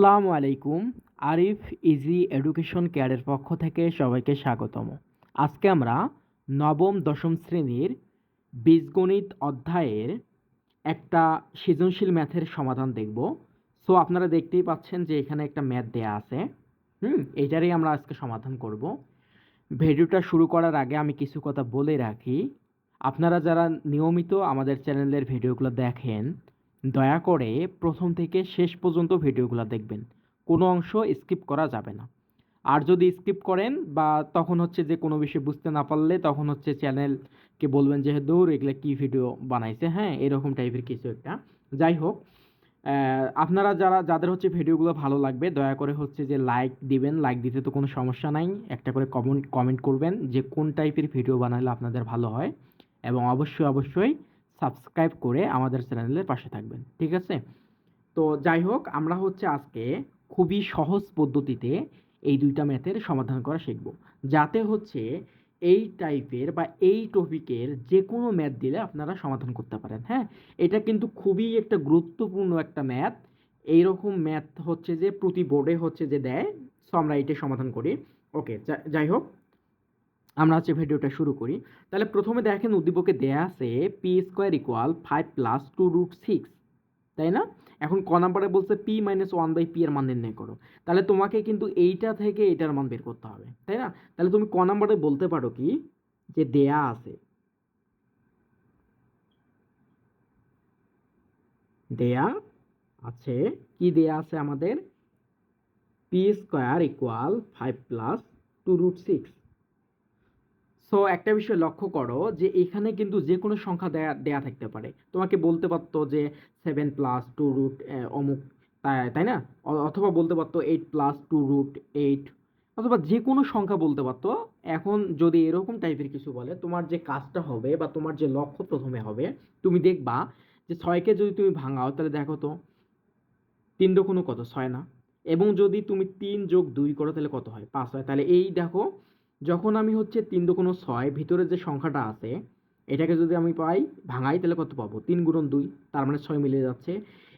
আসসালামু আলাইকুম। Arif easy education কেয়ারের পক্ষ থেকে সবাইকে স্বাগতম। আজকে আমরা নবম, দশম শ্রেণির বীজগণিত অধ্যায়ের একটা সৃজনশীল ম্যাথের সমাধান দেখব। সো আপনারা দেখতেই পাচ্ছেন যে এখানে একটা ম্যাথ দেয়া আছে। হুম, এইটারই আমরা আজকে সমাধান করব। ভিডিওটা শুরু করার আগে আমি কিছু কথা বলে রাখি। আপনারা যারা নিয়মিত আমাদের চ্যানেলের ভিডিওগুলো দেখেন দয়া করে প্রথম থেকে শেষ পর্যন্ত ভিডিওগুলো দেখবেন। কোনো অংশ স্কিপ করা যাবে না। আর যদি স্কিপ করেন বা তখন হচ্ছে যে কোনো বিষয় বুঝতে না পারলে তখন হচ্ছে চ্যানেলকে বলবেন যে দৌড় এগুলো কী ভিডিও বানাইছে? হ্যাঁ এরকম টাইপের কিছু একটা। যাই হোক আপনারা যারা, যাদের হচ্ছে ভিডিওগুলো ভালো লাগবে, দয়া করে হচ্ছে যে লাইক দিবেন। লাইক দিতে তো কোনো সমস্যা নাই। একটা করে কমেন্ট কমেন্ট করবেন যে কোন টাইপের ভিডিও বানালে আপনাদের ভালো হয়। এবং অবশ্যই অবশ্যই সাবস্ক্রাইব করে আমাদের চ্যানেলের পাশে থাকবেন, ঠিক আছে? তো যাই হোক, আমরা হচ্ছে আজকে খুবই সহজ পদ্ধতিতে এই দুইটা ম্যাথের সমাধান করা শিখব। যাতে হচ্ছে এই টাইপের বা এই টপিকের যে কোনো ম্যাথ দিলে আপনারা সমাধান করতে পারেন হ্যাঁ? এটা কিন্তু খুবই একটা গুরুত্বপূর্ণ একটা ম্যাথ। এইরকম ম্যাথ হচ্ছে যে প্রতি বোর্ডে হচ্ছে যে দেয়, সো আমরা এইটা সমাধান করি। ওকে যাই হোক। আমরা হচ্ছে ভিডিওটা শুরু করি। তাহলে প্রথমে দেখেন উদ্দীপকে দেয়া আছে P square equal five plus two root six তাই না? এখন ক নাম্বারে বলছে P minus one by P এর মান নির্ণয় করো। তাহলে তোমাকে কিন্তু এইটা থেকে এটার মান বের করতে হবে, তাই না? তাহলে তুমি ক নাম্বারে বলতে পারো কি? যে দেয়া আছে। দেয়া আছে। কি দেয়া আছে আমাদের? P square equal five plus two root six so একটা বিষয় লক্ষ্য করো যে এখানে কিন্তু যে কোনো সংখ্যা দেয়া দেয়া থাকতে পারে। তোমাকে বলতে পারতো যে সেভেন প্লাস টু রুট অমুক, তাই না? অথবা বলতে পারতো eight plus two root eight অথবা যে কোনো সংখ্যা বলতে পারতো। এখন যদি এরকম টাইপের কিছু বলে, তোমার যে কাজটা হবে বা তোমার যে লক্ষ্য প্রথমে হবে, তুমি দেখবা যে ছয়কে যদি তুমি ভাঙাও, তাহলে দেখো তো তিন কোনো কত? ছয় না। এবং যদি তুমি তিন যোগ দুই করো, তাহলে কত হয়? পাঁচ হয়। তাহলে এই দেখো যখন আমি হচ্ছে তিন দু কোনো ছয় ভিতরে যে সংখ্যাটা আছে, এটাকে যদি আমি পাই, ভাঙাই, তাহলে কত পাবো? তিন গুণন দুই, তার মানে ছয় মিলে যাচ্ছে।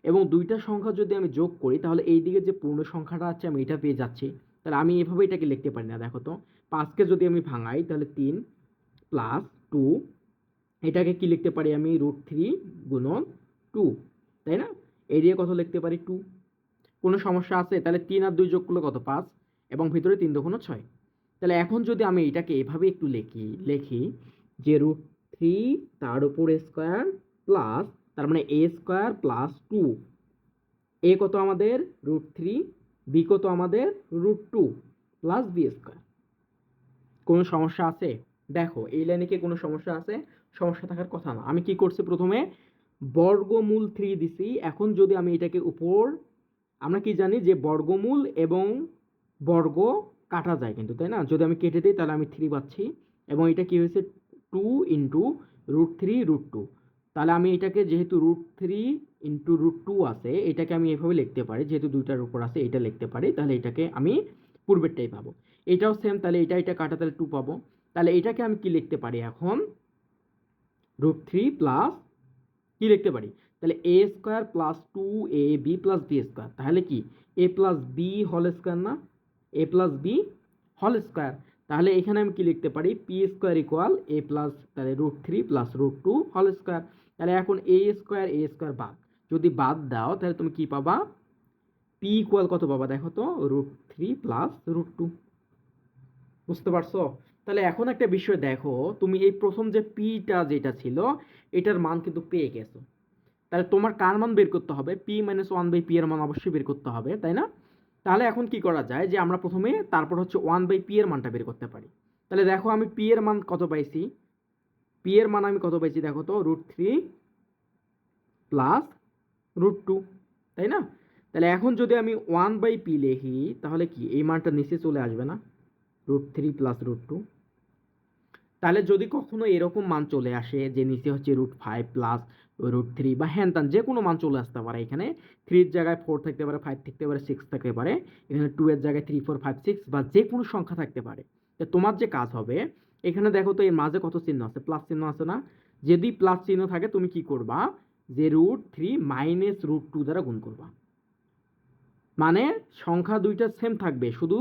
এবং দুইটা সংখ্যা যদি আমি যোগ করি, তাহলে এই দিকে যে পূর্ণ সংখ্যাটা আছে, আমি এটা পেয়ে যাচ্ছি। তাহলে আমি এভাবে এটাকে লিখতে পারি না, দেখো তো। পাঁচকে যদি আমি ভাঙাই, তাহলে তিন প্লাস টু এটাকে কি লিখতে পারি আমি? রুট থ্রি গুণন টু তাই না? এই দিয়ে কত লিখতে পারি? টু কোনো সমস্যা আছে? তাহলে তিন আর দুই যোগ করলে কত? পাঁচ। এবং ভিতরে তিন দুগুণ ছয়। তাহলে এখন যদি আমি এটাকে এভাবে একটু লিখি লিখি যে রুট থ্রি তার উপর স্কোয়ার প্লাস তার মানে A square plus two A কত আমাদের? রুট থ্রি বি কত আমাদের? Root two plus B square কোনো সমস্যা আছে? দেখো, এই লাইনে কি কোনো সমস্যা আছে? সমস্যা থাকার কথা না। আমি কি করছি প্রথমে? বর্গমূল থ্রি দিছি। এখন যদি আমি এটাকে উপর, আমরা কি জানি যে বর্গমূল এবং বর্গ কাটা যায় কিন্তু, তাই না? যদি আমি কেটে দিই তাহলে আমি থ্রি পাচ্ছি। এবং এটা কি হয়েছে? Two into root three root two তাহলে আমি এটাকে যেহেতু root three into root two আছে, এটাকে আমি এভাবে লিখতে পারি। যেহেতু দুইটার উপর আছে, এটা লিখতে পারি। তাহলে এটাকে আমি পূর্বেরটাই পাবো। এটাও সেম তাহলে এটা এটা কাটা, তাহলে টু পাবো। তাহলে এটাকে আমি কি লিখতে পারি এখন? রুট থ্রি প্লাস কি লিখতে পারি? তাহলে A square plus two A B plus B square তাহলে কি? এ প্লাস বি হল স্কোয়ার না? A plus B whole square তাহলে এখানে আমি কি লিখতে পারি? P square equal A plus তাহলে root three plus root two whole square তাহলে এখন এ স্কোয়ার এ স্কোয়ার বাদ। যদি বাদ দাও, তাহলে তুমি কি পাবা? পি ইকুয়াল কত পাবা? দেখো তো root three plus root two বুঝতে পারছ? তাহলে এখন একটা বিষয় দেখো, তুমি এই প্রথম যে পিটা যেটা ছিল, এটার মান কিন্তু পেয়ে গেছো। তাহলে তোমার কার মান বের করতে হবে? P minus one by P এর মান অবশ্যই বের করতে হবে, তাই না? তাহলে এখন কি করা যায় যে আমরা প্রথমে তারপর হচ্ছে ওয়ান বাই পি এর মানটা বের করতে পারি। তাহলে দেখো আমি পি এর মান কত পাইছি? পি এর মান আমি কত পাইছি দেখো তো? Root three plus root two তাই না? তাহলে এখন যদি আমি ওয়ান বাই পি লিখি, তাহলে কি? এই মানটা নিচে চলে আসবে না? Root three plus root two তাহলে যদি কখনো এরকম মান চলে আসে যে নিচে হচ্ছে root five plus root three বা হ্যান ত্যান যে কোনো মান চলে আসতে পারে এখানে। থ্রির জায়গায় ফোর থাকতে পারে ফাইভ থাকতে পারে সিক্স থাকতে পারে। এখানে টু এর জায়গায় থ্রি ফোর ফাইভ সিক্স বা যে কোনো সংখ্যা থাকতে পারে। তো তোমার যে কাজ হবে, এখানে দেখো তো এর মাঝে কত চিহ্ন আছে? প্লাস চিহ্ন আছে না? যদি প্লাস চিহ্ন থাকে, তুমি কি করবা? যে root three minus root two দ্বারা গুণ করবা। মানে সংখ্যা দুইটা সেম থাকবে, শুধু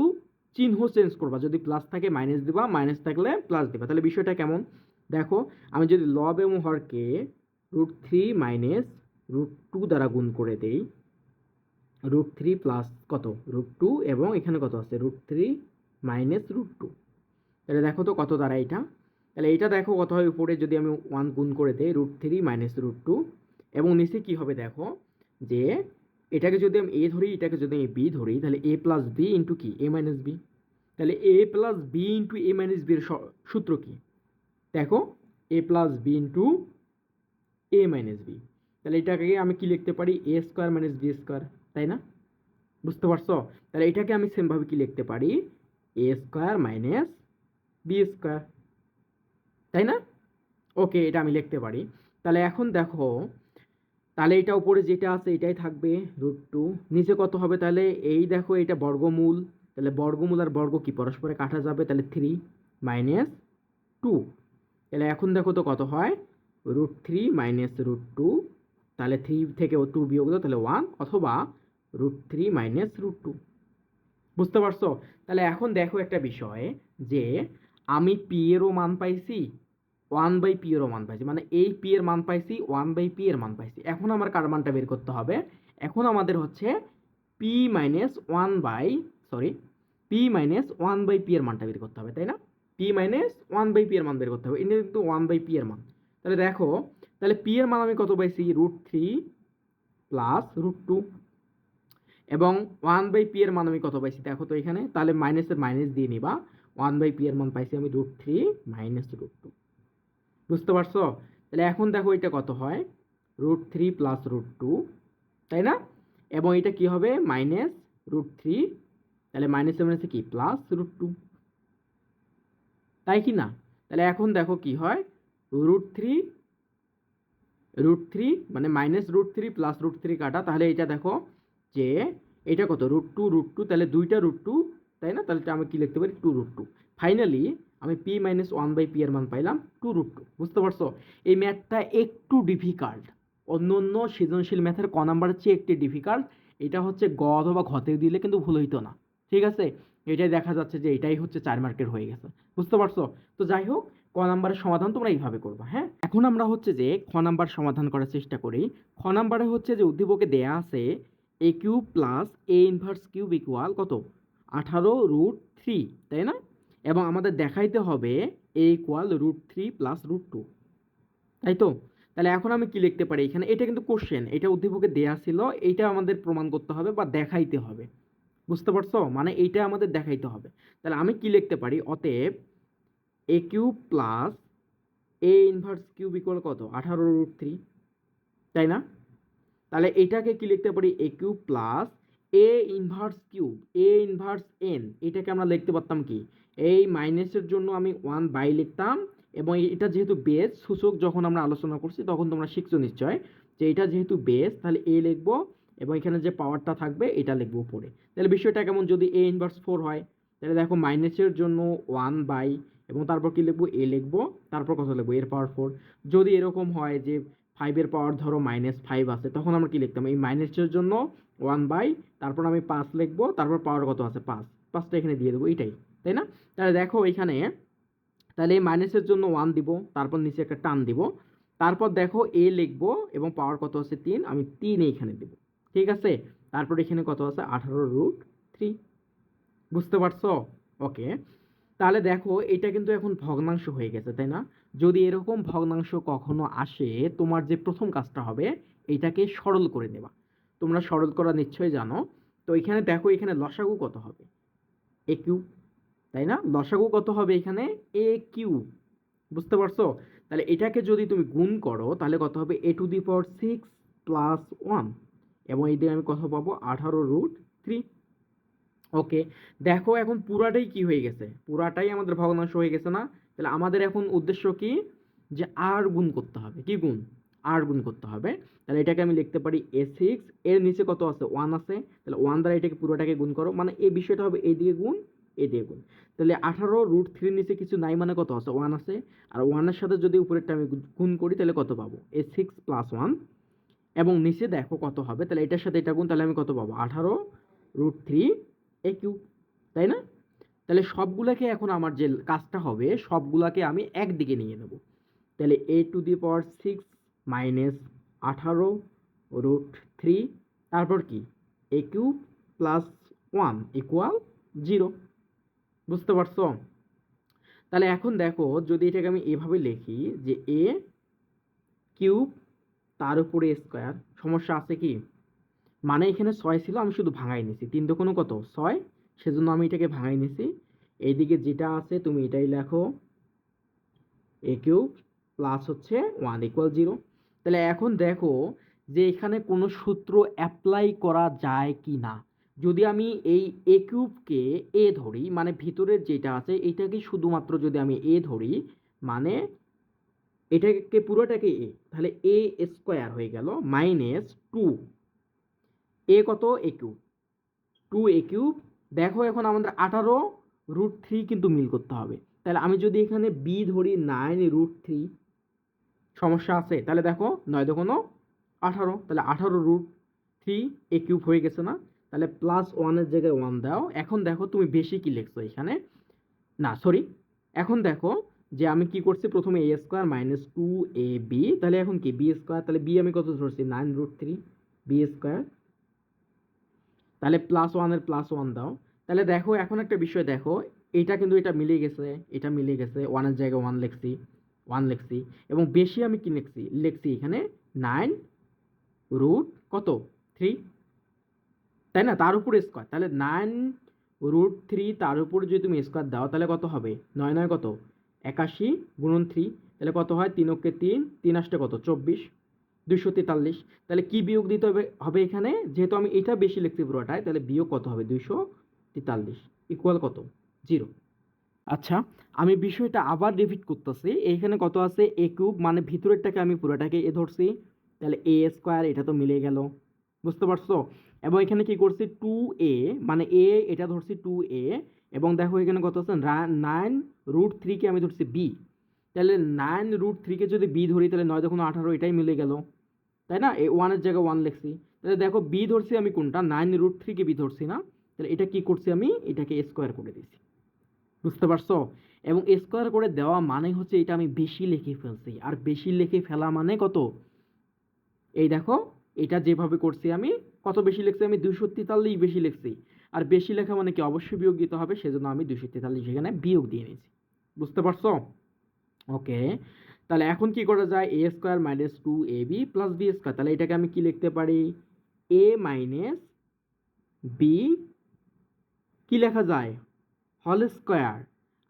চিহ্ন চেঞ্জ করবা। যদি প্লাস থাকে মাইনাস দিবা মাইনাস থাকলে প্লাস দিবা। তাহলে বিষয়টা কেমন? দেখো, আমি যদি লব এবং হরকে root three minus root two দ্বারা গুণ করে দেই। রুট থ্রি প্লাস কত? রুট টু এবং এখানে কত আছে? Root three minus root two তাহলে দেখো তো কত দ্বারা এটা? তাহলে এইটা দেখো কত হয় উপরে যদি আমি ওয়ান গুণ করে দেই root three minus root two এবং নিচে কী হবে দেখো? যে এটাকে যদি আমি এ ধরি, এটাকে যদি আমি বি ধরি, তাহলে এ প্লাস বি ইন্টু কি? এ মাইনাস বি তাহলে A plus B into A minus বির সূত্র কি? দেখো A plus B into A minus B তাহলে এটাকে আমি কি লিখতে পারি? A square minus B square তাই না? বুঝতে পারছ? তাহলে এটাকে আমি সেমভাবে কি লিখতে পারি? A square minus B square তাই না? ওকে, এটা আমি লিখতে পারি। তাহলে এখন দেখো, তাহলে এটা উপরে যেটা আছে এটাই থাকবে রুট টু নিচে কত হবে? তাহলে এই দেখো, এটা বর্গমূল। তাহলে বর্গমূল আর বর্গ কি? পরস্পরে কাটা যাবে, তাহলে থ্রি মাইনাস টু তাহলে এখন দেখো তো কত হয়? Root three minus root two তাহলে থ্রি থেকে টু বিয়োগ দাও তাহলে ওয়ান অথবা root three minus root two বুঝতে পারছ? তাহলে এখন দেখো একটা বিষয় যে আমি পি এরও মান পাইছি ওয়ান বাই পি এরও মান পাইছি মানে এই পি এর মান পাইছি ওয়ান বাই পি এর মান পাইছি। এখন আমার কার মানটা বের করতে হবে? এখন আমাদের হচ্ছে P minus one by sorry P minus one by P এর মানটা বের করতে হবে, তাই না? P minus one by P এর মান বের করতে হবে। এটা কিন্তু ওয়ান বাই পি এর মান। তাহলে দেখো, তাহলে পি এর মান আমি কত পাইছি? Root three plus root two এবং ওয়ান বাই পি এর মান আমি কত পাইছি? দেখো তো এখানে, তাহলে মাইনাসের মাইনাস দিয়ে নিবা। ওয়ান বাই পি এর মান পাইছি আমি root three minus root two বুঝতে পারছ? তাহলে এখন দেখো এটা কত হয়? Root three plus root two তাই না? এবং এটা কি হবে? মাইনাস রুট থ্রি তাহলে মাইনাসে মাইনাসে কি? প্লাস রুট টু তাই কি না? তাহলে এখন দেখো কি হয়? রুট থ্রি রুট থ্রি মানে minus root three plus root three কাটা। তাহলে এটা দেখো যে এটা কত? রুট টু রুট টু তাহলে দুইটা রুট টু তাই না? তাহলে আমি কি লিখতে পারি? টু রুট টু ফাইনালি আমি P minus one by P এর মান পাইলাম টু রুট টু বুঝতে পারছ? এই ম্যাথটা একটু ডিফিকাল্ট অন্য অন্য সৃজনশীল ম্যাথের ক নাম্বারের চেয়ে একটি ডিফিকাল্ট এটা হচ্ছে গ অথবা ঘতে দিলে কিন্তু ভুল হইতো না। ঠিক আছে? এটাই দেখা যাচ্ছে যে এটাই হচ্ছে চার মার্কের হয়ে গেছে। বুঝতে পারছ? তো যাই হোক, ক নাম্বারের সমাধান তোমরা এইভাবে করবা হ্যাঁ? এখন আমরা হচ্ছে যে খ নাম্বার সমাধান করার চেষ্টা করি। খ নাম্বারে হচ্ছে যে উদ্দীপকে দেয়া আছে A cube plus A inverse cube equal কত? আঠারো রুট থ্রি তাই না? এবং আমাদের দেখাইতে হবে A equal root three plus root two তাই তো? তাহলে এখন আমি কি লিখতে পারি এখানে? এটা কিন্তু কোশ্চেন এটা উদ্দীপকে দেয়া ছিল, এইটা আমাদের প্রমাণ করতে হবে বা দেখাইতে হবে। বুঝতে পারছ? মানে এইটা আমাদের দেখাইতে হবে। তাহলে আমি কি লিখতে পারি? অতএব A cube plus A inverse cube equal কত? আঠারো রুট থ্রি তাই না? তাহলে এটাকে কি লিখতে পারি? A cube plus A inverse cube A inverse N এটাকে আমরা লিখতে পারতাম কি? এই মাইনাসের জন্য আমি ওয়ান বাই লিখতাম এবং এটা যেহেতু বেস সূচক যখন আমরা আলোচনা করছি তখন তোমরা শিখছো নিশ্চয় যে এটা যেহেতু বেস তাহলে এ লিখব এবং এখানে যে পাওয়ারটা থাকবে, এটা লিখব উপরে। তাহলে বিষয়টা কেমন? যদি এ ইনভার্স ফোর হয়, তাহলে দেখো মাইনাসের জন্য ওয়ান বাই এবং তারপর কি লিখব? এ লিখব। তারপর কত লিখব? এর পাওয়ার ফোর যদি এরকম হয় যে ফাইভের পাওয়ার ধরো মাইনাস ফাইভ আছে, তখন আমরা কি লিখতাম? এই মাইনাসের জন্য ওয়ান বাই তারপর আমি পাঁচ লিখব, তারপর পাওয়ার কত আছে? পাঁচ। পাঁচটা এখানে দিয়ে দেবো, এইটাই। তাই না? তাহলে দেখো এখানে, তাহলে এই মাইনাসের জন্য ওয়ান দিব, তারপর নিচে একটা টান দিব। তারপর দেখো এ লিখব, এবং পাওয়ার কত আছে? তিন। আমি তিন এইখানে দেবো। ঠিক আছে? তারপর এখানে কত আছে? আঠারো রুট থ্রি বুঝতে পারছ? ওকে তাহলে দেখো, এটা কিন্তু এখন ভগ্নাংশ হয়ে গেছে, তাই না? যদি এরকম ভগ্নাংশ কখনো আসে, তোমার যে প্রথম কাজটা হবে, এটাকে সরল করে নেবা। তোমরা সরল করা নিশ্চয়ই জানো। তো এখানে দেখো, এখানে লসাগু কত হবে? এ কিউ তাই না? লসাগু কত হবে এখানে? এ কিউ বুঝতে পারছ? তাহলে এটাকে যদি তুমি গুণ করো, তাহলে কত হবে? A to the power six plus one এবং এই দিয়ে আমি কত পাবো? আঠারো রুট থ্রি ওকে দেখো এখন পুরাটাই কি হয়ে গেছে? পুরাটাই আমাদের ভগ্নাংশ হয়ে গেছে না? তাহলে আমাদের এখন উদ্দেশ্য কি? যে আর গুণ করতে হবে। কি গুণ? আর গুণ করতে হবে। তাহলে এটাকে আমি লিখতে পারি এ সিক্স এর নিচে কত আছে? ওয়ান আছে। তাহলে ওয়ান দ্বারা এটাকে পুরোটাকে গুণ করো। মানে এই বিষয়টা হবে এই দিয়ে গুণ, এ দিয়ে গুণ। তাহলে আঠারো রুট থ্রির নিচে কিছু নাই মানে কত আছে? ওয়ান আছে। আর ওয়ানের সাথে যদি উপরেরটা আমি গুণ করি, তাহলে কত পাবো? এ সিক্স প্লাস ওয়ান এবং নিচে দেখো কত হবে। তাহলে এটার সাথে এটা গুণ, তাহলে আমি কত পাবো? আঠারো রুট থ্রি এ কিউব তাই না? তাহলে সবগুলোকে এখন আমার যে কাজটা হবে, সবগুলোকে আমি একদিকে নিয়ে নেব। তাহলে A to the power six minus আঠারো রুট থ্রি তারপর কি? A cube plus one equal zero বুঝতে পারছ? তাহলে এখন দেখো, যদি এটাকে আমি এভাবে লিখি যে এ কিউব তার উপরে স্কোয়ার সমস্যা আছে কি? মানে এখানে ছয় ছিল, আমি শুধু ভাঙাই নিছি। তিন দোকানো কত? ছয়। সেজন্য আমি এটাকে ভাঙাই নিছি। এইদিকে যেটা আছে, তুমি এটাই লেখো। এ কিউব প্লাস হচ্ছে ওয়ান ইকুয়াল জিরো তাহলে এখন দেখো যে এখানে কোনো সূত্র অ্যাপ্লাই করা যায় কি না। যদি আমি এই এ কিউবকে এ ধরি মানে ভিতরের যেটা আছে, এটাকে শুধুমাত্র যদি আমি এ ধরি মানে এটাকে পুরোটাকে এ তাহলে এ স্কোয়ার হয়ে গেল মাইনাস টু এ কত? A cube two A cube দেখো এখন আমাদের আঠারো রুট থ্রি কিন্তু মিল করতে হবে। তাহলে আমি যদি এখানে বি ধরি নাইন রুট থ্রি সমস্যা আছে। তাহলে দেখো নয় দেখো আঠারো, তাহলে আঠারো রুট থ্রি এ কিউব হয়ে গেছে না? তাহলে প্লাস ওয়ানের জায়গায় ওয়ান দাও। এখন দেখো তুমি বেশি কি লিখছো এখানে? না সরি এখন দেখো যে আমি কি করছি? প্রথমে A square minus two A B তাহলে এখন কি? বি স্কোয়ার তাহলে বি আমি কত ধরছি? Nine root three B square তাহলে প্লাস ওয়ানের প্লাস ওয়ান দাও। তাহলে দেখো, এখন একটা বিষয় দেখো, এটা কিন্তু এটা মিলে গেছে, এটা মিলে গেছে ওয়ানের জায়গায় ওয়ান লিখছি ওয়ান লিখছি, এবং বেশি আমি কি লিখছি? লিখছি এখানে নাইন রুট কত? থ্রি তাই না? তার উপরে স্কোয়ার তাহলে নাইন রুট থ্রি তার উপর যদি তুমি স্কোয়ার দাও, তাহলে কত হবে? নয় নয় কত? একাশি গুণন থ্রি তাহলে কত হয়? তিন অক্ষে তিন তিন আসতে কত? চব্বিশ। দুইশো তেতাল্লিশ। তাহলে কি বিয়োগ দিতে হবে হবে এখানে? যেহেতু আমি এটা বেশি লিখছি পুরোটায়, তাহলে বিয়োগ কত হবে? দুইশো তেতাল্লিশ। ইকুয়াল কত? জিরো আচ্ছা আমি বিষয়টা আবার রিপিট করতেছি। এখানে কত আছে? এ কিউব মানে ভিতরেরটাকে আমি পুরোটাকে এ ধরছি। তাহলে এ স্কোয়ার এটা তো মিলে গেল। বুঝতে পারছ? এবং এখানে কি করছি? টু এ মানে এ এটা ধরছি টু এ এবং দেখো এখানে কত আছে? নাইন রুট থ্রিকে আমি ধরছি বি তাহলে নাইন রুট থ্রিকে যদি বি ধরি, তাহলে নয় যখন আঠারো এটাই মিলে গেল। তাই না? এ ওয়ানের জায়গায় ওয়ান লিখছি। তাহলে দেখো বি ধরছি আমি কোনটা? নাইন রুট থ্রিকে বি ধরছি না? তাহলে এটা কি করছি আমি? এটাকে স্কোয়ার করে দিয়েছি বুঝতে পারছ? এবং স্কোয়ার করে দেওয়া মানে হচ্ছে এটা আমি বেশি লিখে ফেলছি। আর বেশি লিখে ফেলা মানে কত? এই দেখো, এটা যেভাবে করছি আমি, কত বেশি লিখছি আমি? দুশো তেতাল্লিশ বেশি লিখছি। আর বেশি লেখা মানে কি অবশ্যই বিয়োগ দিতে হবে, সেজন্য আমি দুশো তেতাল্লিশ এখানে বিয়োগ দিয়ে নিয়েছি। বুঝতে পারছ? ওকে, তাহলে এখন কি করা যায়? A square minus two A B plus B square তাহলে এটাকে আমি কি লিখতে পারি? এ মাইনাস বি কি লেখা যায়? হল স্কোয়ার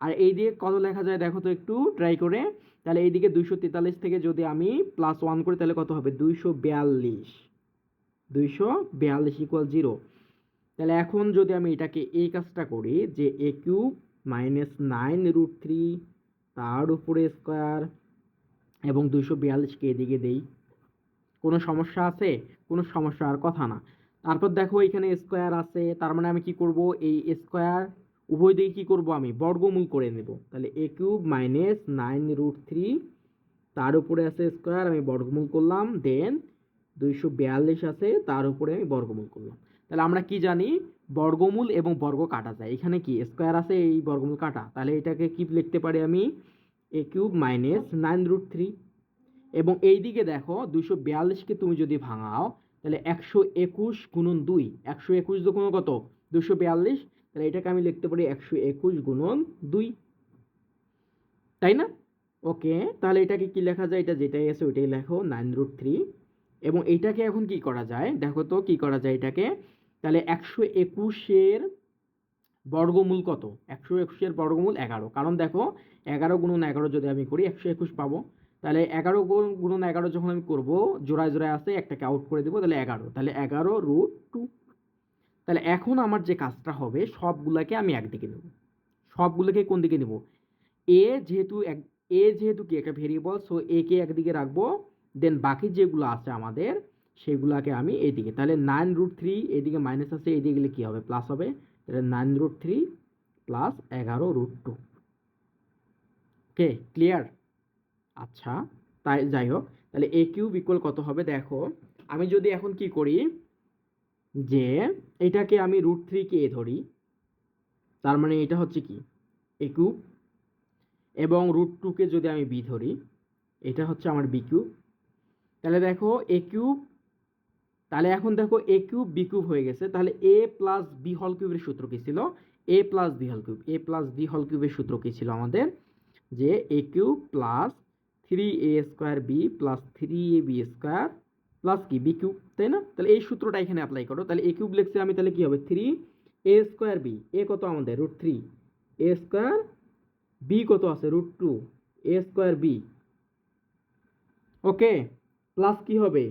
আর এই দিকে কত লেখা যায় দেখো তো একটু ট্রাই করে। তাহলে এইদিকে দুইশো তেতাল্লিশ থেকে যদি আমি প্লাস ওয়ান করি, তাহলে কত হবে? দুইশো বিয়াল্লিশ। দুইশো বিয়াল্লিশ ইকুয়াল জিরো তাহলে এখন যদি আমি এটাকে এই কাজটা করি, যে A cube minus nine root three তার উপরে স্কোয়ার এবং দুইশো বিয়াল্লিশকে এদিকে দেই, কোনো সমস্যা আছে? কোনো সমস্যার কথা না। তারপর দেখো এখানে স্কোয়ার আছে, তার মানে আমি কি করব? এই স্কোয়ার উভয় দিকে কী করব আমি? বর্গমূল করে নেব। তাহলে A cube minus nine root three তার উপরে আছে স্কোয়ার, আমি বর্গমূল করলাম, দেন দুইশো বিয়াল্লিশ আছে, তার উপরে আমি বর্গমূল করলাম। তাহলে আমরা কি জানি? বর্গমূল এবং বর্গ কাটা যায় এখানে কি? স্কোয়ার আছে এই বর্গমূল কাটা। তাহলে এটাকে কি লিখতে পারি আমি? A cube minus nine root three এবং এই দিকে দেখো দুশো বিয়াল্লিশকে তুমি যদি ভাঙাও, তাহলে একশো একুশ গুণন দুই। একশো একুশ গুণ কত? দুশো বিয়াল্লিশ। তাহলে এটাকে আমি লিখতে পারি একশো একুশ গুণন দুই। তাই না? ওকে, তাহলে এটাকে কি লেখা যায়? এটা যেটাই আছে ওইটাই লেখো নাইন রুট থ্রি এবং এইটাকে এখন কি করা যায়? দেখো তো কি করা যায় এটাকে? তাহলে একশো একুশের বর্গমূল কত? একশো একুশের বর্গমূল এগারো। কারণ দেখো, এগারো গুণন এগারো যদি আমি করি, একশো একুশ পাবো। তাহলে এগারো গুণ, গুণন এগারো যখন আমি করব, জোড়ায় জোড়ায় আছে একটাকে আউট করে দেবো, তাহলে এগারো। তাহলে এগারো রুট টু তাহলে এখন আমার যে কাজটা হবে, সবগুলোকে আমি একদিকে নেব। সবগুলোকে কোন দিকে নেব? এ যেহেতু এক, এ যেহেতু কি একটা ভেরিয়েবল সো এ কে একদিকে রাখব। দেন বাকি যেগুলো আছে আমাদের সেগুলোকে আমি এইদিকে তাহলে নাইন রুট থ্রি এদিকে মাইনাস আছে, এদিকে গেলে কী হবে? প্লাস হবে? তাহলে নাইন রুট থ্রি প্লাস এগারো রুট টু ওকে ক্লিয়ার আচ্ছা তাই, যাই হোক, তাহলে এ কিউব ইকুয়াল কত হবে? দেখো, আমি যদি এখন কি করি? যে এটাকে আমি রুট থ্রিকে এ ধরি, তার মানে এটা হচ্ছে কি? এ কিউব এবং রুট টুকে যদি আমি বি ধরি, এটা হচ্ছে আমার বি কিউব তাহলে দেখো এ কিউব তাহলে এখন দেখো এ কিউব বি কিউব হয়ে গেছে। তাহলে এ প্লাস বি হল কিউবের সূত্র কী ছিল? এ প্লাস বি হল কিউব এ প্লাস বি হল কিউবের সূত্র কী ছিল আমাদের? যে A cube plus three A square B plus three A B square plus কি? বি কিউব তাই না? তাহলে এই সূত্রটা এখানে অ্যাপ্লাই করো। তাহলে এ কিউব লিখছি আমি, তাহলে কী হবে? Three A square B A কত আমাদের? Root three A square B কত আছে? Root two A square B okay plus কি হবে?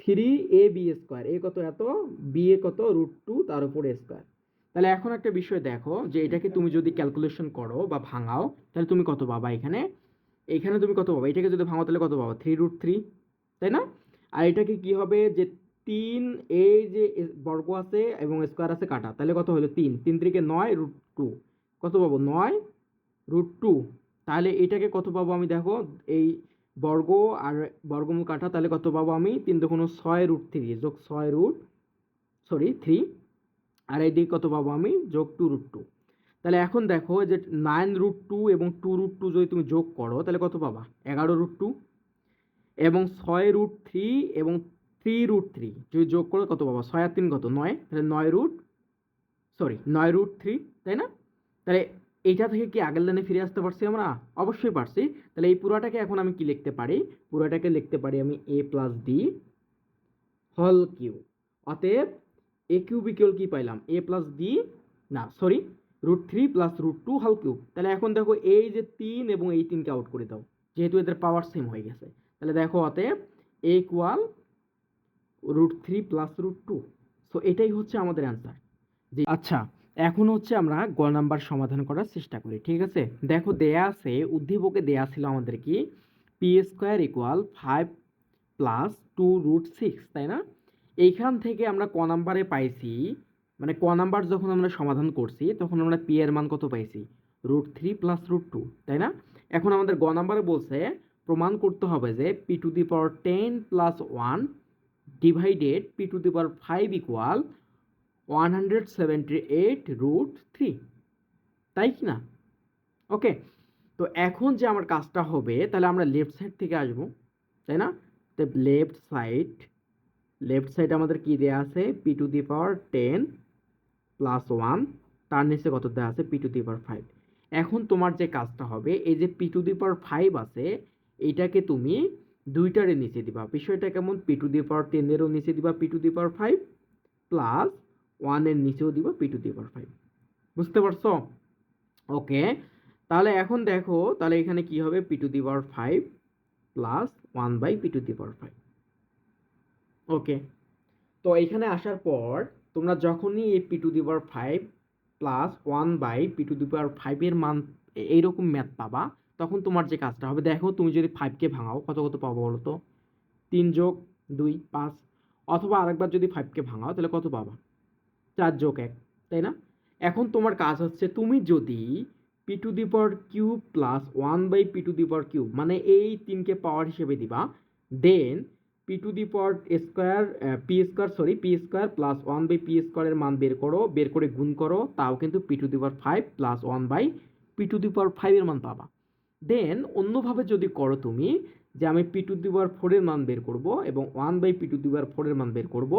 Three A B square A কত এত বি এ কত রুট টু তার উপর এ স্কোয়ার তাহলে এখন একটা বিষয় দেখো, যে এটাকে তুমি যদি ক্যালকুলেশন করো বা ভাঙাও, তাহলে তুমি কত পাবা এখানে? এখানে তুমি কত পাবা? এটাকে যদি ভাঙাও, তাহলে কত পাবা? থ্রি রুট থ্রি তাই না? আর এটাকে কি হবে? যে তিন এই যে বর্গ আছে এবং স্কোয়ার আছে কাটা, তাহলে কত হলো? তিন। তিন তিরিকে নয় রুট টু কত পাবো? নয় রুট টু তাহলে এটাকে কত পাবো আমি দেখো? এই বর্গ আর বর্গমূল কাটা তাহলে কত পাবো আমি? তিন দুগুণ ছয় রুট থ্রি যোগ ছয় রুট সরি থ্রি আর এইদিকে কত পাবো আমি? যোগ টু রুট টু তাহলে এখন দেখো যে নাইন রুট টু এবং টু রুট টু যদি তুমি যোগ করো, তাহলে কত পাবা? এগারো রুট টু এবং ছয় রুট থ্রি এবং থ্রি রুট থ্রি যদি যোগ করো কত পাবা? ছয় আর তিন কত? নয়? তাহলে নয় রুট সরি নয় রুট থ্রি তাই না? তাহলে এইটা থেকে কি আগের লাইনে ফিরে আসতে পারছি আমরা? অবশ্যই পারছি। তাহলে এই পুরাটাকে এখন আমি কি লিখতে পারি? পুরাটাকে লিখতে পারি আমি এ প্লাস বি হল কিউ অতএব এ কিউব ইকুয়াল কি পাইলাম? এ প্লাস বি না sorry root three plus root two হল কিউব তাহলে এখন দেখো এই যে তিন এবং এই তিনকে আউট করে দাও। যেহেতু এদের পাওয়ার সেম হয়ে গেছে। তাহলে দেখো অতএব A equal root three plus root two so এটাই হচ্ছে আমাদের অ্যান্সার যে আচ্ছা এখন হচ্ছে আমরা গ নাম্বার সমাধান করার চেষ্টা করি, ঠিক আছে? দেখো দেয়া আছে, উদ্দীপকে দেয়া ছিল আমাদের কি? P square equal five plus two root six তাই না? এইখান থেকে আমরা ক নাম্বারে পাইছি মানে ক নাম্বার যখন আমরা সমাধান করছি, তখন আমরা পি এর মান কত পাইছি? Root three plus root two তাই না? এখন আমাদের গ নাম্বারে বলছে, প্রমাণ করতে হবে যে P to the power ten plus one divided P to the power five equal one hundred seventy eight root three তাই কি না? ওকে তো এখন যে আমার কাজটা হবে, তাহলে আমরা লেফট সাইড থেকে আসব, তাই না? তো লেফট সাইড লেফট সাইড আমাদের কি দেওয়া আছে? P to the power ten plus one তার নিচে কত দেওয়া আছে? P to the power five এখন তোমার যে কাজটা হবে, এই যে P to the power five আছে এইটাকে তুমি দুইটারে নিচে দিবা। বিষয়টা কেমন? পি টু দি পাওয়ার টেনেরও নিচে দিবা P to the power five plus ওয়ানের নিচেও দিবা, P to the power five. বুঝতে পারছ? ওকে, তাহলে এখন দেখো, তাহলে এখানে কি হবে? P to the power five plus one by P to the power five. Okay, তো এখানে আসার পর তোমরা যখনই এই P to the power five plus one by P to the power ফাইভের মান এইরকম ম্যাথ পাবা, তখন তোমার যে কাজটা হবে, দেখো তুমি যদি ফাইভকে ভাঙাও, কত কত পাবো বলো তো? তিন যোগ দুই, পাঁচ, অথবা আরেকবার যদি ফাইভকে ভাঙাও, তাহলে কত পাবা? চার যোগ এক, তাই না? এখন তোমার কাজ হচ্ছে তুমি যদি P to the power cube plus one by P to the power cube মানে এই তিনকে পাওয়ার হিসেবে দিবা then P to the power square P square sorry P square plus one by P স্কোয়ারের মান বের করো, বের করে গুণ করো, তাও কিন্তু P to the power five plus one by P to the power ফাইভের মান পাবা। দেন অন্যভাবে যদি করো তুমি যে আমি পি টু দি পাওয়ার ফোরের মান বের করব এবং one by P to the power ফোরের মান বের করব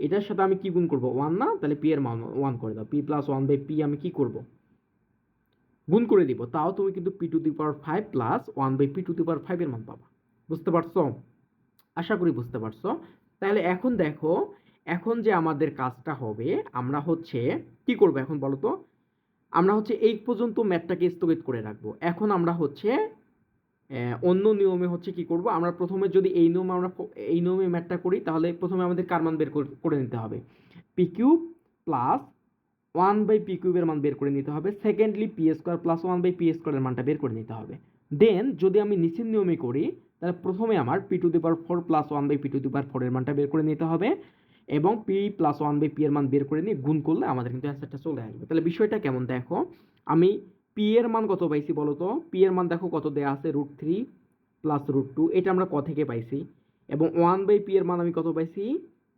এটার সাথে আমি কি গুণ করব? ওয়ান না? তাহলে পি এর মান ওয়ান করে দাও। P plus one by P আমি কি করব? গুণ করে দিব। তাও তুমি কিন্তু P to the power five plus one by P to the power ফাইভের মান পাবা। বুঝতে পারছ? আশা করি বুঝতে পারছ। তাহলে এখন দেখো, এখন যে আমাদের কাজটা হবে, আমরা হচ্ছে কি করব এখন বলো তো? আমরা হচ্ছে এই পর্যন্ত ম্যাথটাকে স্থগিত করে রাখব। এখন আমরা হচ্ছে অন্য নিয়মে হচ্ছে কি করব? আমরা প্রথমে যদি এই নিয়মে আমরা এই নিয়মে ম্যাথটা করি, তাহলে প্রথমে আমাদের কার মান বের করে নিতে হবে? P cube plus one by P কিউবের মান বের করে নিতে হবে। Secondly P square plus one by P স্কোয়ারের মানটা বের করে নিতে হবে। দেন যদি আমি নিচের নিয়মে করি, তাহলে প্রথমে আমার P to the power four plus one by P to the power ফোরের মানটা বের করে নিতে হবে এবং P plus one by P এর মান বের করে নিয়ে গুণ করলে আমাদের কিন্তু অ্যান্সারটা চলে আসবে। তাহলে বিষয়টা কেমন? দেখো, আমি পি এর মান কত পাইছি বলো তো? পি এর মান দেখো কত দেয়া আছে? Root three plus root two এটা আমরা ক থেকে পাইছি। এবং ওয়ান বাই পি এর মান আমি কত পাইছি?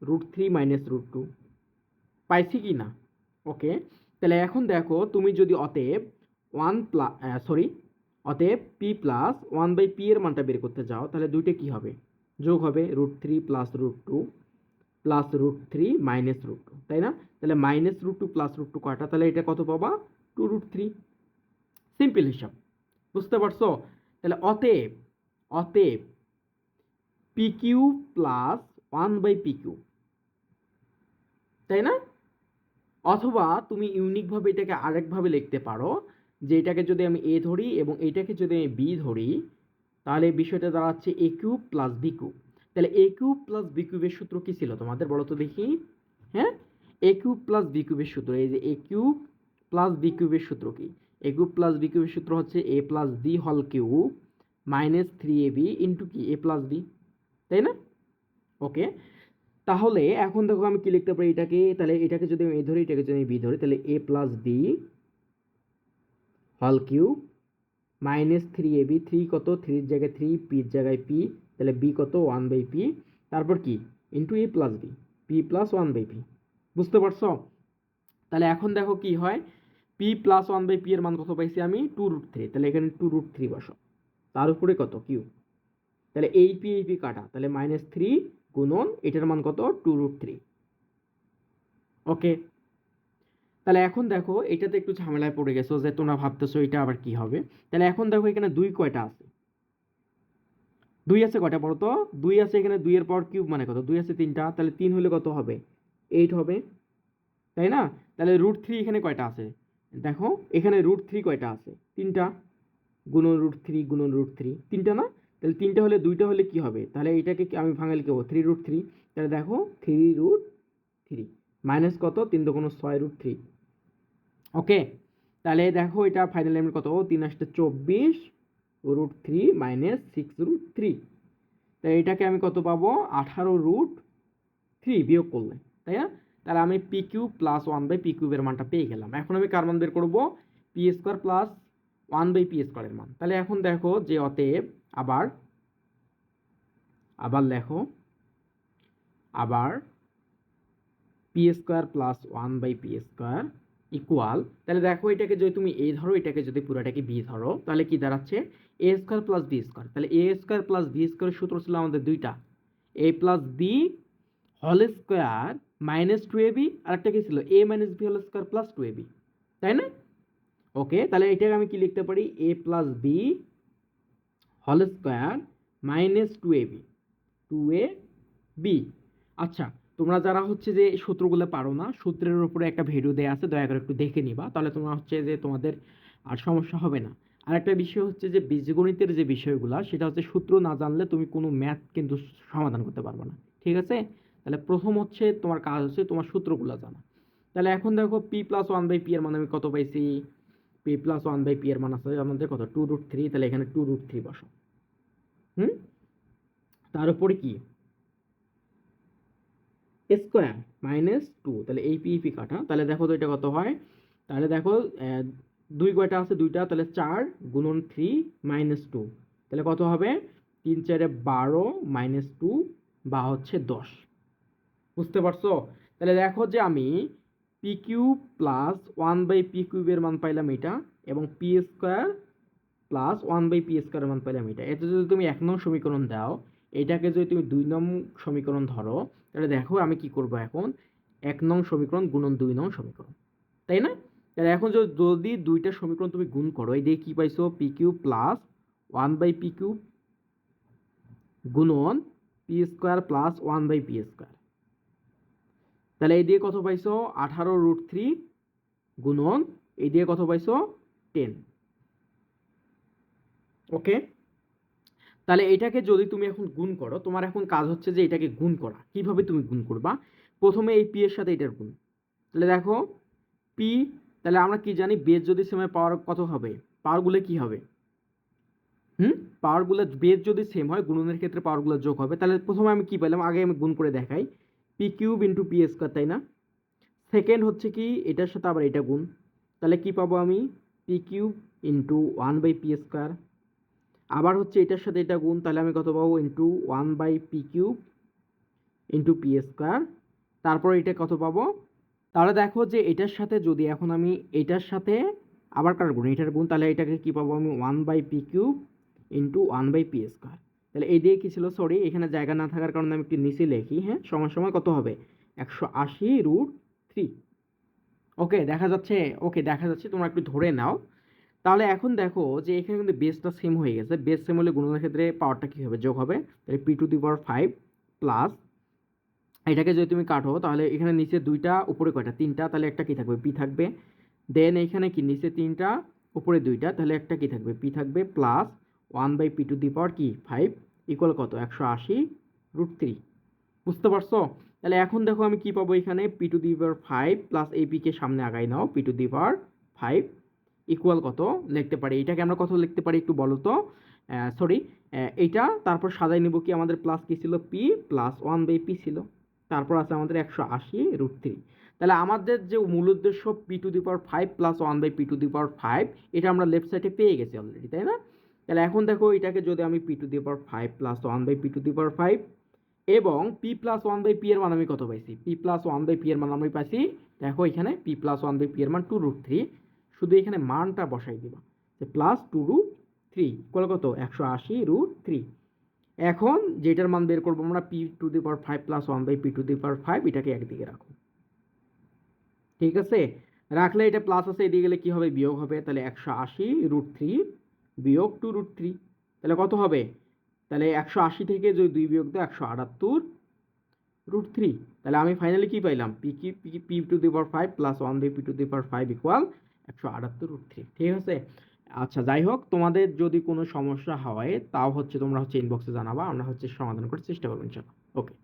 Root three minus root two পাইছি কি না? ওকে তাহলে এখন দেখো তুমি যদি অতএব ওয়ান প্লাস সরি অতএব P plus one by P এর মানটা বের করতে যাও, তাহলে দুইটা কি হবে? যোগ হবে root three plus root two plus root three minus root two তাই না? তাহলে minus root two plus root two কয়টা? তাহলে এটা কত পাবা? টু রুট থ্রি সিম্পল হিসাব। বুঝতে পারছ? তাহলে অতএব অতএব P cube plus one by P cube তাই না? অথবা তুমি ইউনিকভাবে এটাকে আরেকভাবে লিখতে পারো, যে এটাকে যদি আমি এ ধরি এবং এটাকে যদি আমি বি ধরি, তাহলে বিষয়টা দাঁড়াচ্ছে A cube plus B cube তাহলে এ কিউব প্লাস বি কিউবের সূত্র কী ছিল তোমাদের বলো তো দেখি? হ্যাঁ? এ কিউব প্লাস বি কিউবের সূত্র, এই যে এ কিউব প্লাস বি কিউবের সূত্র কি? এ প্লাস বি কিউবের সূত্র হচ্ছে এ প্লাস বি হল cube minus three A B into কি? এ প্লাস বি তাই না? ওকে তাহলে এখন দেখো আমি কি লিখতে পারি এটাকে? তাহলে এটাকে যদি আমি এ ধরি, এটাকে যদি আমি বি ধরি, তাহলে এ প্লাস বি হল cube minus three A B three কত? থ্রির জায়গায় থ্রি পির জায়গায় পি তাহলে বি কত? ওয়ান বাই পি তারপর কি? Into A plus B P plus one by P বুঝতে পারছ? তাহলে এখন দেখো কি হয়? P plus one by P এর মান কত পাইছি আমি? টু রুট থ্রি তাহলে এখানে টু রুট থ্রি বসো। তার উপরে কত? কিউ তাহলে এই পি এই পি কাটা। তাহলে মাইনাস থ্রি গুণন এটার মান কত? টু রুট থ্রি ওকে তাহলে এখন দেখো, এটাতে একটু ঝামেলায় পড়ে গেছো যে তোমরা ভাবতেছো এটা আবার কি হবে? তাহলে এখন দেখো এখানে দুই কয়টা আছে? দুই আছে কয়টা বলো তো? দুই আছে এখানে দুইয়ের পর কিউব মানে কত? দুই আছে তিনটা। তাহলে তিন হলে কত হবে? এইট হবে। তাই না? তাহলে রুট থ্রি এখানে কয়টা আছে? দেখো, এখানে রুট থ্রি কয়টা আছে? তিনটা গুণন রুট থ্রি গুণন রুট থ্রি তিনটা না? তাহলে তিনটা হলে দুইটা হলে কি হবে? তাহলে এইটাকে কি- আমি ভাঙালে কি হব? থ্রি রুট থ্রি তাহলে দেখো থ্রি রুট থ্রি মাইনাস কত? তিন দোকানো ছয় রুট থ্রি ওকে তাহলে দেখো, এটা ফাইনাল এমনি কত? তিন আসতে চব্বিশ। Root three minus six root three তাই এটাকে আমি কত পাবো? আঠারো রুট থ্রি বিয়োগ করলে। তাই না? তাহলে আমি P cube plus one by P কিউবের মানটা পেয়ে গেলাম। এখন আমি কার মান বের করব? P square plus one by P স্কোয়ারের মান। তাহলে এখন দেখো যে অতএব আবার আবার লেখো, আবার P square plus one by P square equal তাহলে দেখো এটাকে যদি তুমি এ ধরো, এটাকে যদি পুরোটাকে বি ধরো, তাহলে কি দাঁড়াচ্ছে? A square plus B square তাহলে এ স্কোয়ার প্লাস বি স্কোয়ারের সূত্র ছিল আমাদের দুইটা। A plus B whole square minus two A B আর একটা কি ছিল? A minus B whole square plus two A B তাই না? ওকে তাহলে এটাকে আমি কি লিখতে পারি? A plus B whole square minus two A B two A B আচ্ছা তোমরা যারা হচ্ছে যে সূত্রগুলো পারো না, সূত্রের উপরে একটা ভিডিও দেওয়া আছে, দয়া করে একটু দেখে নিবা। তাহলে তোমরা হচ্ছে যে তোমাদের আর সমস্যা হবে না। আর একটা বিষয় হচ্ছে যে বীজগণিতের যে বিষয়গুলো, সেটা হচ্ছে সূত্র না জানলে তুমি কোনো ম্যাথ কিন্তু সমাধান করতে পারবে না। ঠিক আছে? তাহলে প্রথম হচ্ছে তোমার কাজ হচ্ছে তোমার সূত্রগুলো জানা। তাহলে এখন দেখো P plus one by P এর মান আমি কত পাইছি? P plus one by P এর মান আছে আমাদের কত? টু রুট থ্রি তাহলে এখানে টু রুট থ্রি বসো হুম? তার উপরে কি? স্কোয়ার মাইনাস টু তাহলে এই পি পি কাটা। তাহলে দেখো তো এটা কত হয়? তাহলে দেখো দুই কয়টা আছে? দুইটা, তাহলে চার গুণন থ্রি মাইনাস টু তাহলে কত হবে? তিন চারে বারো মাইনাস টু বা হচ্ছে দশ। বুঝতে পারছ? তাহলে দেখো যে আমি P cube plus one by P কিউবের মান পাইলাম এটা এবং P square plus one by P স্কোয়ারের মান পাইলাম এটা। এতে যদি তুমি এক নং সমীকরণ দাও, এটাকে যদি তুমি দুই নং সমীকরণ ধরো, তাহলে দেখো আমি কি করব এখন? এক নং সমীকরণ গুণন দুই নং সমীকরণ। তাই না? তাহলে এখন যদি যদি দুইটা সমীকরণ তুমি গুণ করো, এই দিয়ে কী পাইছো? P cube plus one by P cube গুণন P square plus one by P square তাহলে এই দিয়ে কত পাইছো? আঠারো রুট থ্রি গুণন এই দিয়ে কত পাইছো? টেন ওকে তাহলে এটাকে যদি তুমি এখন গুণ করো, তোমার এখন কাজ হচ্ছে যে এটাকে গুণ করা। কীভাবে তুমি গুণ করবা? প্রথমে এই পি এর সাথে এটার গুণ। তাহলে দেখো পি তাহলে আমরা কি জানি বেজ যদি সেম হয় পাওয়ার কত হবে? পাওয়ারগুলো কি হবে? হুম? পাওয়ারগুলো বেজ যদি সেম হয়, গুণনের ক্ষেত্রে পাওয়ারগুলো যোগ হবে। তাহলে প্রথমে আমি কি পেলাম? আগে আমি গুণ করে দেখাই। P cube into P square তাই না? সেকেন্ড হচ্ছে কি, এটার সাথে আবার এটা গুণ। তাহলে কি পাবো আমি? P cube into one by P square আবার হচ্ছে এটার সাথে এটা গুণ, তাহলে আমি কত পাবো? Into one by P cube into P square তারপর এটা কত পাবো? তাহলে দেখো যে এটার সাথে যদি এখন আমি এটার সাথে আবার কার গুণ, এটার গুণ, তাহলে এটাকে কি পাবো আমি? One by P cube into one by P square তাহলে এই দিয়ে কী ছিল? সরি এখানে জায়গা না থাকার কারণে আমি একটু নিচে লিখি হ্যাঁ? সময় সময় কত হবে? একশো আশি রুট থ্রি ওকে দেখা যাচ্ছে ওকে দেখা যাচ্ছে, তোমরা একটু ধরে নাও। তাহলে এখন দেখো যে এখানে কিন্তু বেসটা সেম হয়ে গেছে। বেস সেম হলে গুণনের ক্ষেত্রে পাওয়ারটা কী হবে? যোগ হবে। তাহলে P to the power five plus এটাকে যদি তুমি কাটো, তাহলে এখানে নিচে দুইটা, উপরে কয়টা? তিনটা, তাহলে একটা কি থাকবে? পি থাকবে। দেন এখানে কি? নিচে তিনটা, উপরে দুইটা, তাহলে একটা কি থাকবে? পি থাকবে plus one by P to the power কি? ফাইভ ইকুয়াল কত? একশো আশি রুট থ্রি। বুঝতে পারছ? তাহলে এখন দেখো আমি কি পাবো এখানে? P to the power five plus এই পিকে সামনে আগাই নাও। P to the power five equal কত? লিখতে পারি। এটাকে আমরা কত লিখতে পারি একটু বলো তো? সরি এইটা তারপর সাজাই নিব কি? আমাদের প্লাস কি ছিল? P plus one by P ছিল। তারপর আছে আমাদের একশো আশি রুট থ্রি। তাহলে আমাদের যে মূল উদ্দেশ্য P to the power five plus one by P to the power five, এটা আমরা লেফট সাইডে পেয়ে গেছি অলরেডি তাই না? তাহলে এখন দেখো এটাকে যদি আমি P to the power five plus one by P to the power five এবং P plus one by P এর মান আমি কত পাইছি? P plus one by P এর মান আমি পাইছি, দেখো এখানে P plus one by P এর মান টু রুট থ্রি শুধু এখানে মানটা বসাই দিবা। যে plus two root three equal কত? একশো আশি রুট থ্রি এখন যেটার মান বের করব আমরা P to the power five plus one by P to the power five এটাকে একদিকে রাখো। ঠিক আছে? রাখলে এটা প্লাস আছে, এদিকে গেলে কী হবে? বিয়োগ হবে। তাহলে একশো আশি রুট থ্রি বিয়োগ টু রুট থ্রি তাহলে কত হবে? তাহলে একশো আশি থেকে যদি দুই বিয়োগ দেয় একশো আটাত্তর রুট থ্রি তাহলে আমি ফাইনালি কী পাইলাম? পি কি P P to the power five plus one by P to the power five equal একশো আটাত্তর রুট থ্রি ঠিক আছে? আচ্ছা যাই হোক, তোমাদের যদি কোনো সমস্যা হয়, তাও হচ্ছে তোমরা হচ্ছে ইনবক্সে জানাবা, আমরা হচ্ছে সমাধান করার চেষ্টা করব ইনশাল্লাহ ওকে